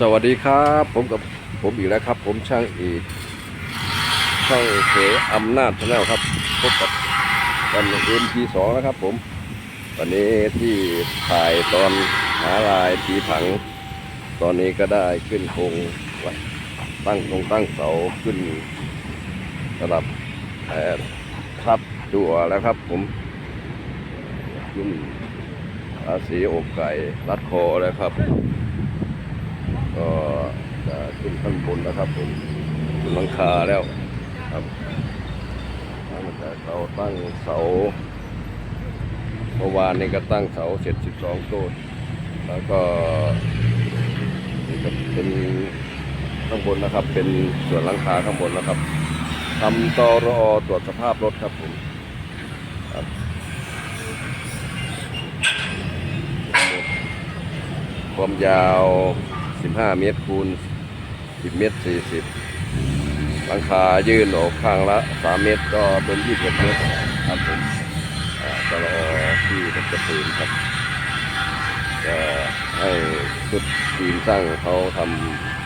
สวัสดีครับ ผมกับผมอีกแล้วครับ ผมช่างอีกช่างเขอำนาจชาแนลครับพบกับวันเอ็มทีสองนะครับ ผมวันนี้ที่ถ่ายตอนหาลายผีผัง ตอนนี้ก็ได้ขึ้นโครงตั้งตรงตั้งเสาขึ้นระดับแออทับจั่วแล้วครับ ผมขึ้นอาสีอกไก่รัดคอแล้วครับ ก็จะขึ้นข้างบนนะครับผมขึ้นหลังคาแล้วครับตั้งแต่เราตั้งเสาเมื่อวานนี้ก็ตั้งเสาเสร็จ12ต้นแล้วก็นี่ก็เป็นข้างบนนะครับ เป็นส่วนหลังคาข้างบนนะครับทำตอรอตรวจสภาพรถครับผมครับความยาว 15 เมตรคูณ 10 เมตร 40 หลังคายื่นออกข้างละ 3 เมตรก็เป็น 21 เมตรครับผมตลอที่มันจะปืนครับก็ให้ชุดทีมสร้างเขาท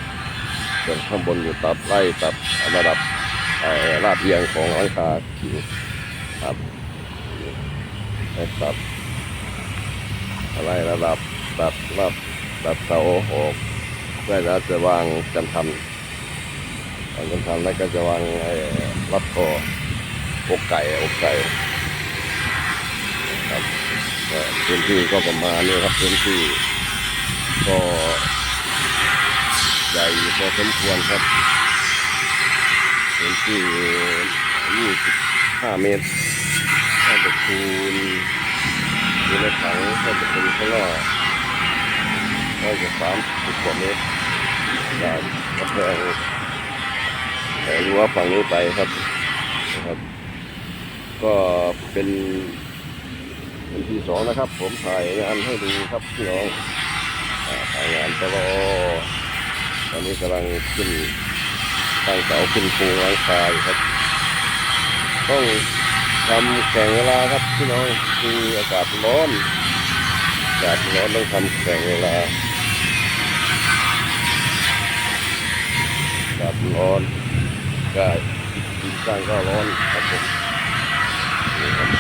ำส่วนข้างบนอยู่ตัดไล่ตัดระดับลาดเอียงของหลังคาอยู่ครับให้ตัดไล่ระดับตัดรับตัดเสาออก เพื่อเราจะวางจำทันวางจำทันแล้วก็จะวางไอ้รัดคออกไก่อกไก่ครับก็พื้นที่ก็ประมาณนี้ครับพื้นที่ก็ใหญ่พอสมควรครับพื้นที่25เมตรถ้าจะคูณอยู่ในถังถ้าจะเป็นข้างนอกน่าจะสามสิบกว่าเมตร จากกำแพงแต่รั้วฝั่งนี้ไปครับนะครับ ก็เป็นเป็นที่สองนะครับ ผมถ่ายงานให้ดูครับพี่น้องถ่ายงานตลอดตอนนี้กำลังขึ้นตั้งเสาขึ้นโครงหลังคาอยู่ครับ ต้องทำแข่งเวลาครับพี่น้องคืออากาศร้อนอากาศร้อนต้องทำแข่งเวลา อากาศร้อนก็จิตสร้างก็ร้อนครับผมนี่ครับ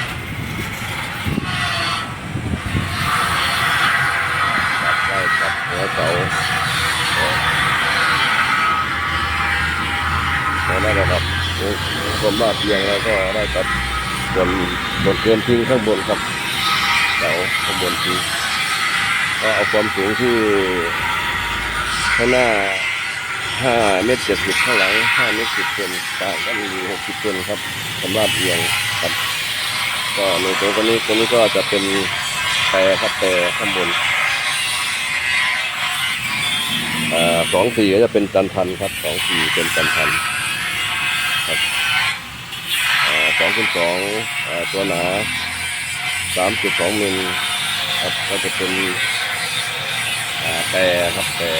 ตัดได้ตัดหัวเสาพอได้แล้วครับผมลาเอียงแล้วก็ได้ตัดส่วนส่วนเกินทิ้งข้างบนครับเสาข้างบนทิ้งก็เอาความสูงที่ข้างหน้า ห้าเมตรเจ็ดสิบข้างหลังห้าเมตรสิบเซนต่างกันอยู่หกสิบเซนครับสำหรับเอียงครับ ก็ในตรงตัวนี้ตรงนี้ก็จะเป็นแต่ครับแต่ข้างบนอ่าสองสี่ก็จะเป็นจันทันครับสองสี่เป็นจันทันครับสองคูณสองตัวหนาสามจุดสองมิลครับก็จะเป็นแต่ครับแต่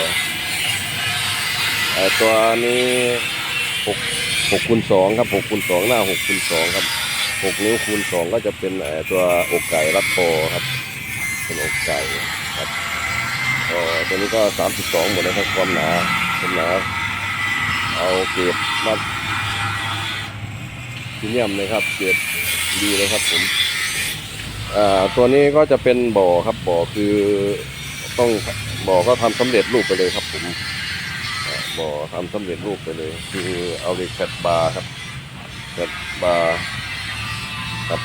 ตัวนี้หกหกคูณสองครับหกคูณสองหน้าหกคูณสองครับหกนิ้วคูณสองก็จะเป็นตัวอกไก่รัดคอครับ เป็นอกไก่ครับตัวนี้ก็สามสิบสองหมดเลยครับความหนาความหนาเอาเกรดมาพรีเมียมเลยครับเกรดดีเลยครับผมอ่าตัวนี้ก็จะเป็นบ่อครับบ่อคือต้องบ่อก็ทำสำเร็จรูปไปเลยครับผม บ่อทำสำเร็จรูปไปเลย คือเอาเหล็กแฟดบาร์ครับแฟดบาร์ครับ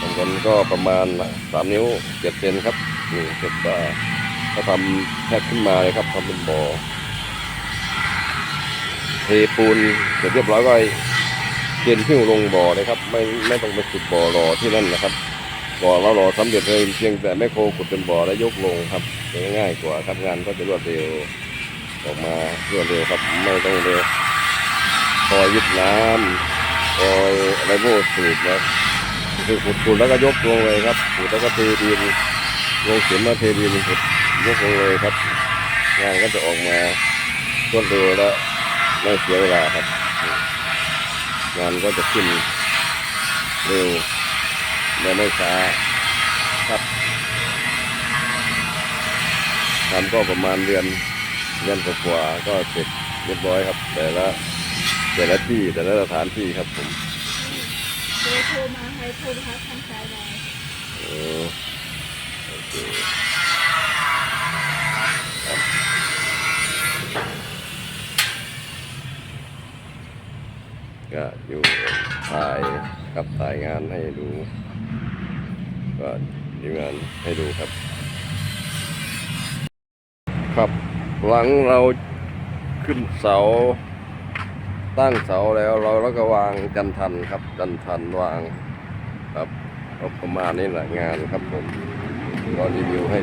ทำกันก็ประมาณสามนิ้วเจ็ดเซนครับนี่แฟดบาร์ก็ทำแพ็คขึ้นมาเลยครับทำเป็นบ่อเทปูนเสร็จเรียบร้อยก็เกณฑ์หิ้วลงบ่อเลยครับ ไม่ไม่ต้องไปขุดบ่อรอที่นั่นนะครับบ่อเรารอสำเร็จเลยเพียงแต่แม่โคขุดเป็นบ่อแล้วยกลงครับง่ายกว่าครับงานก็จะรวดเร็ว ออกมารวดเร็วครับไม่ต้องเร็วคอยยึดน้ำคอยอะไรโม่สูบนะคือขุดขุดแล้วก็ยกลงเลยครับขุดแล้วก็เทดินลงเข็มมาเทดินขุดยกลงเลยครับงานก็จะออกมารวดเร็วและไม่เสียเวลาครับ งานก็จะขึ้นเร็วและไม่ช้าครับครับำก็ประมาณเดือน เดือนกว่าๆก็เสร็จเรียบร้อยครับ แต่ละแต่ละที่แต่ละสถานที่ครับผมโทรโทรมาให้โทรทัศน์ทางซ้ายได้เออโอเคครับก็อยู่ถ่ายกับถ่ายงานให้ดู ก็ดีงานให้ดูครับ ครับ หลังเราขึ้นเสา ตั้งเสาแล้วเราแล้วก็วางจันทันครับ จันทันวางครับประมาณนี้แหละงานครับผมก็รีวิวให้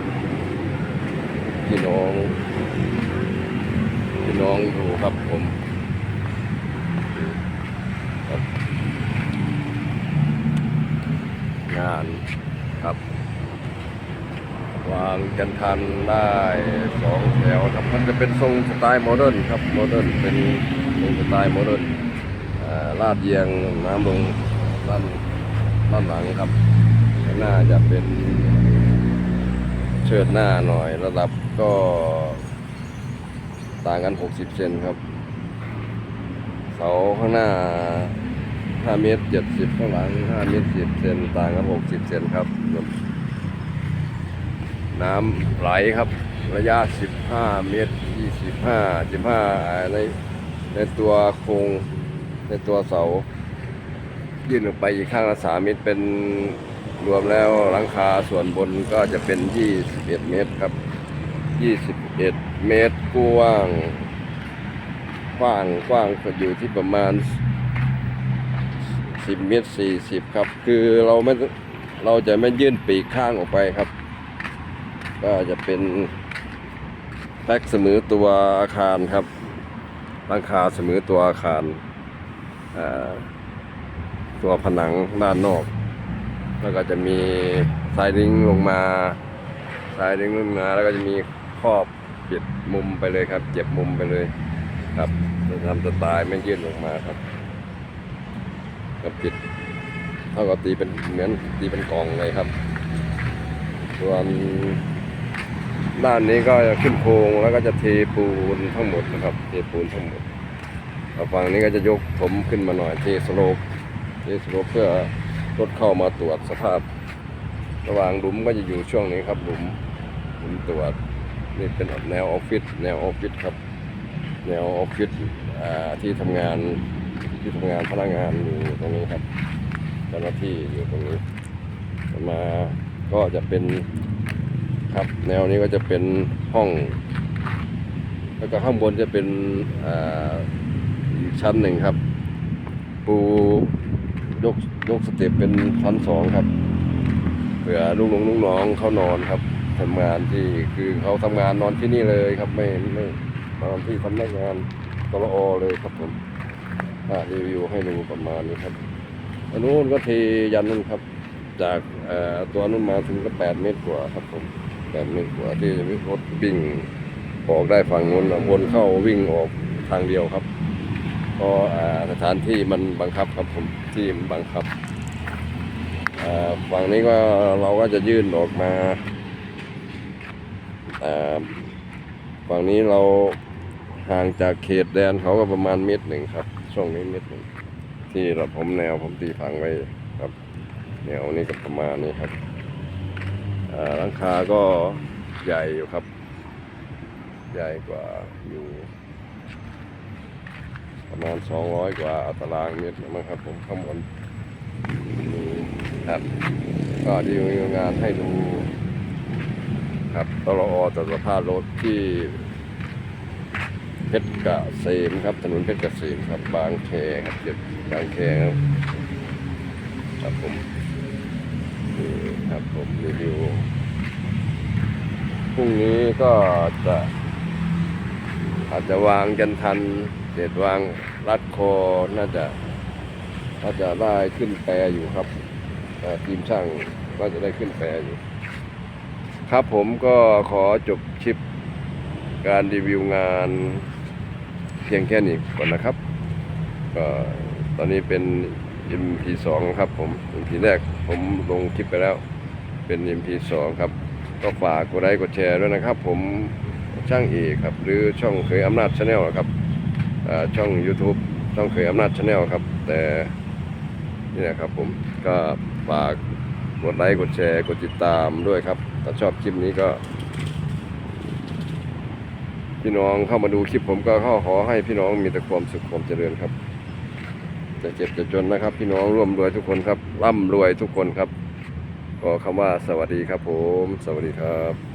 พี่น้องพี่น้องดูครับผมงานครับ วางกันทันได้สองแถวครับมันจะเป็นทรงสไตล์โมเดิร์นครับโมเดิร์นเป็นทรงสไตล์โมเดิร์นลาดเยียงน้ำลงด้านด้านหลังครับหน้าจะเป็นเชิดหน้าหน่อยระดับก็ต่างกัน 60 เซนครับ เสาข้างหน้า 5 เมตร 70 ข้างหลัง 5 เมตร 10 เซนต่างกัน 60 เซนครับ น้ำไหลครับ ระยะ 15 เมตร 25 15 ในในตัวโครงในตัวเสา ยื่นออกไปอีกข้างละ3เมตรเป็นรวมแล้วหลังคาส่วนบนก็จะเป็น 21 เมตรครับ 21 เมตรกว้างกว้างกว้างก็อยู่ที่ประมาณ 10 เมตร 40 ครับ คือเราไม่เราจะไม่ยื่นปีกข้างออกไปครับ ก็จะเป็นแพ็กเสมอตัวอาคารครับหลังคาเสมอตัวอาคารตัวผนังด้านนอก แล้วก็จะมีสายลิงลงมาสายลิงลงมาแล้วก็จะมีครอบปิดมุมไปเลยครับเก็บมุมไปเลยครับจะทำสไตล์ไม่ยื่นลงมาครับก็ปิดเท่ากับตีเป็นเหมือนตีเป็นกล่องเลยครับ ส่วน ด้านนี้ก็จะขึ้นโครงแล้วก็จะเทปูนทั้งหมดนะครับเทปูนทั้งหมดฝั่งนี้ก็จะยกผมขึ้นมาหน่อยเทสโลปเทสโลปเพื่อรถเข้ามาตรวจสภาพ ระหว่างหลุมก็จะอยู่ช่วงนี้ครับหลุมหลุมตรวจนี่เป็นแนวออฟฟิศแนวออฟฟิศครับ แนวออฟฟิศที่ทำงานที่ทำงานพนักงานอยู่ตรงนี้ครับเจ้าหน้าที่อยู่ตรงนี้มาก็จะเป็น ครับ แนวนี้ก็จะเป็นห้อง แล้วก็ข้างบนจะเป็นชั้นหนึ่งครับ ปูยกยกสเต็ปเป็นชั้นสองครับเผื่อลูกน้องลูกน้องเขานอนครับทำงานที่คือเขาทำงานนอนที่นี่เลยครับไม่ไม่นอนที่สำนักงานตลอเลยครับผมรีวิวให้ดูประมาณนี้ครับอันนู้นก็เทยันนั่นครับ จากตัวนู้นมาถึงก็แปดเมตรกว่าครับผม แปดเมตรกว่าที่รถวิ่งออกได้ฝั่งนู้นแล้ววนเข้าวิ่งออกทางเดียวครับเพราะสถานที่มันบังคับครับผมที่มันบังคับฝั่งนี้ก็เราก็จะยื่นออกมาฝั่งนี้เราห่างจากเขตแดนเขาก็ประมาณเมตรหนึ่งครับ ช่วงนี้เมตรหนึ่งที่เราผมแนวผมตีฝังไว้ครับแนวนี้ก็ประมาณนี้ครับ หลังคาก็ใหญ่อยู่ครับ ใหญ่กว่าอยู่ประมาณสองร้อยกว่าตารางเมตรมั้งครับผมข้างบนครับ ก็ดีมีงานให้ดูครับตลอตรวจสภาพรถที่เพชรเกษมครับถนนเพชรเกษมครับบางแคครับเจ็บบางแคครับครับผม ครับผมรีวิวพรุ่งนี้ก็จะอาจจะวางกันทันเด็ดวางรัดคอน่าจะน่าจะได้ขึ้นแปรอยู่ครับทีมช่างก็จะได้ขึ้นแปรอยู่ ครับผมก็ขอจบคลิปการรีวิวงานเพียงแค่นี้ก่อนนะครับก็ตอนนี้เป็น MP2 ครับผม MP แรกผมลงคลิปไปแล้ว เป็น MP2 ครับ ก็ฝากกดไลค์กดแชร์ด้วยนะครับ ผมช่างเอกครับ หรือช่องเคยอำนาจชาแนลครับช่อง YouTube ช่องเคยอำนาจชาแนลครับ แต่นี่นะครับผมก็ฝากกดไลค์กดแชร์กดติดตามด้วยครับ ถ้าชอบคลิปนี้ก็ พี่น้องเข้ามาดูคลิปผมก็เข้าขอให้พี่น้องมีแต่ความสุขความเจริญครับ จะเจ็บจะจนนะครับ พี่น้องร่วมรวยทุกคนครับร่ำรวยทุกคนครับ ก็คำว่าสวัสดีครับผม สวัสดีครับ